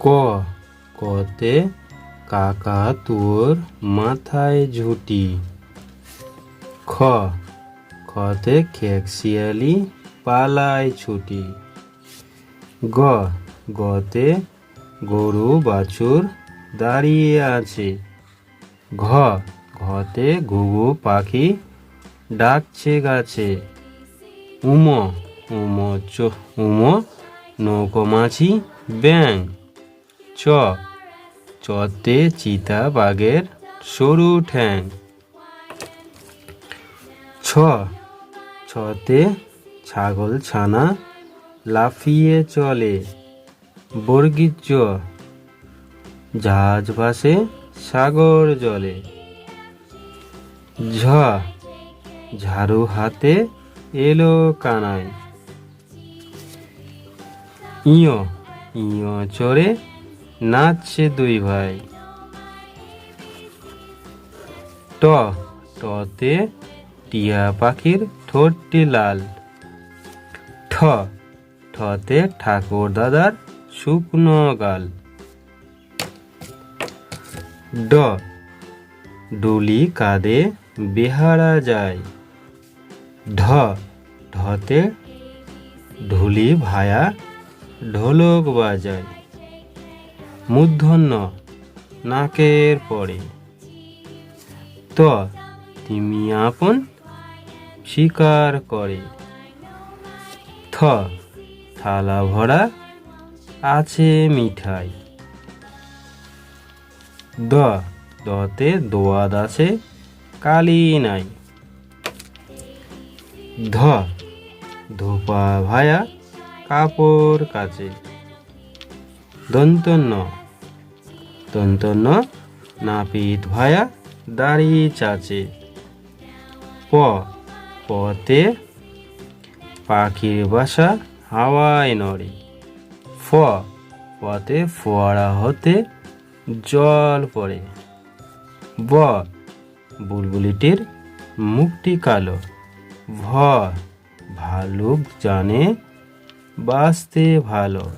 ক, কতে কাকা তোর মাথায় ঝুটি। খ খতে খেকশিয়ালি পালায় ছুটি। গ, গতে গরু বাছুর দাঁড়িয়ে আছে। ঘ, ঘতে ঘুঘু পাখি ডাকছে গাছে। উম উম উম নৌকো মাছি ব্যাং চ। চতে চিতা বাঘের সরু ঠ্যাং। ছ। ছতে ছাগল ছানা লাফিয়ে চলে। বর্গির জ। জাহাজ ভাসে সাগর জলে। ঝ। ঝাড়ু হাতে এলো কানায়। ইয়। ইয় চড়ে নাচছে দুই ভাই। ট, টতে টিয়া পাখির ঠোঁটটি লাল। ঠ, ঠতে ঠাকুর দাদার শুকনো গাল। ড, ডুলি কাঁধে বেহারা যায়। ঢ, ঢতে ঢুলি ভায়া ঢোলক বাজায়। মূর্ধন্য নাকের পরে। ত তিমি আপন শিকার করে। থ, থালা ভরা আছে মিঠাই। দ, দতে দোয়াদ আছে কালি নাই। ধ, ধোপা ভায়া কাপড় কাচে। দন্তন্য দন্তন্য নাপিত ভায়া দাড়ি চাচে। প পতে পাখির বাসা হাওয়ায় নড়ে। ফ পতে ফোয়ারা হতে জল পড়ে। ব, বুলবুলিটির মুখটি কালো। ভ, ভালুক জানে বাঁচতে ভালো।